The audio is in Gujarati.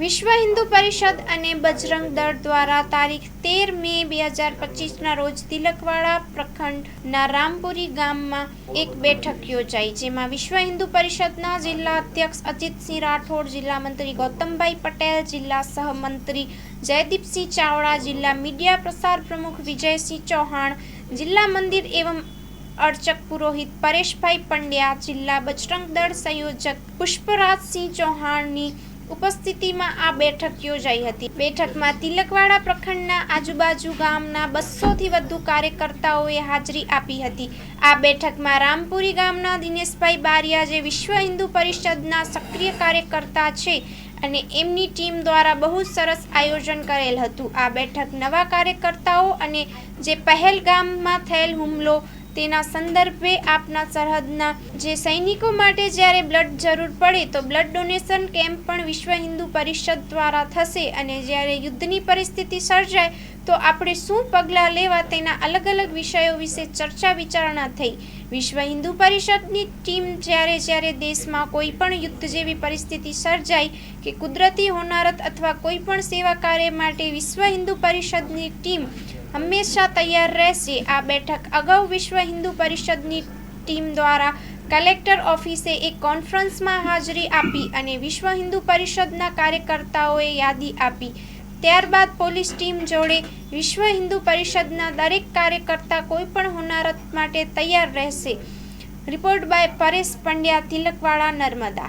વિશ્વ હિન્દુ પરિષદ અને બજરંગ દળ દ્વારા તારીખ તેર મે બે હજાર પચીસના રોજ તિલકવાડા પ્રખંડના રામપુરી ગામમાં એક બેઠક યોજાઈ, જેમાં વિશ્વ હિન્દુ પરિષદના જિલ્લા અધ્યક્ષ અજીતસિંહ રાઠોડ, જિલ્લા મંત્રી ગૌતમભાઈ પટેલ, જિલ્લા સહમંત્રી જયદીપસિંહ ચાવડા, જિલ્લા મીડિયા પ્રસાર પ્રમુખ વિજયસિંહ ચૌહાણ, જિલ્લા મંદિર એવં અર્ચક પુરોહિત પરેશભાઈ પંડ્યા, જિલ્લા બજરંગ દળ સંયોજક પુષ્પરાજસિંહ ચૌહાણની ઉપસ્થિતિમાં આ બેઠક યોજાઈ હતી. બેઠકમાં તિલકવાડા પ્રખંડના આજુબાજુ ગામના બસોથી વધુ કાર્યકર્તાઓએ હાજરી આપી હતી. આ બેઠકમાં રામપુરી ગામના દિનેશભાઈ બારિયા જે વિશ્વ હિન્દુ પરિષદના સક્રિય કાર્યકર્તા છે અને એમની ટીમ દ્વારા બહુ સરસ આયોજન કરેલ હતું. આ બેઠક નવા કાર્યકર્તાઓ અને જે પહેલગામમાં થયેલ હુમલો તેના સંદર્ભે આપના સરહદના જે સૈનિકો માટે જ્યારે બ્લડ જરૂર પડે તો બ્લડ ડોનેશન કેમ્પ પણ વિશ્વ હિન્દુ પરિષદ દ્વારા થશે અને જ્યારે યુદ્ધની પરિસ્થિતિ સર્જાય તો આપણે શું પગલાં લેવા તેના અલગ અલગ વિષયો વિશે ચર્ચા વિચારણા થઈ. વિશ્વ હિન્દુ પરિષદની ટીમ જ્યારે જ્યારે દેશમાં કોઈ પણ યુદ્ધ જેવી પરિસ્થિતિ સર્જાય કે કુદરતી હોનારત અથવા કોઈ પણ સેવા કાર્ય માટે વિશ્વ હિન્દુ પરિષદની ટીમ હંમેશા તૈયાર રહેશે. આ બેઠક અગાઉ વિશ્વ હિન્દુ પરિષદની ટીમ દ્વારા કલેક્ટર ઓફિસે એક કોન્ફરન્સમાં હાજરી આપી અને વિશ્વ હિન્દુ પરિષદના કાર્યકર્તાઓએ યાદી આપી. ત્યારબાદ પોલીસ ટીમ જોડે વિશ્વ હિન્દુ પરિષદના દરેક કાર્યકર્તા કોઈ પણ હોનારત માટે તૈયાર રહેશે. Report by Paresh Pandya, Tilakwada, Narmada.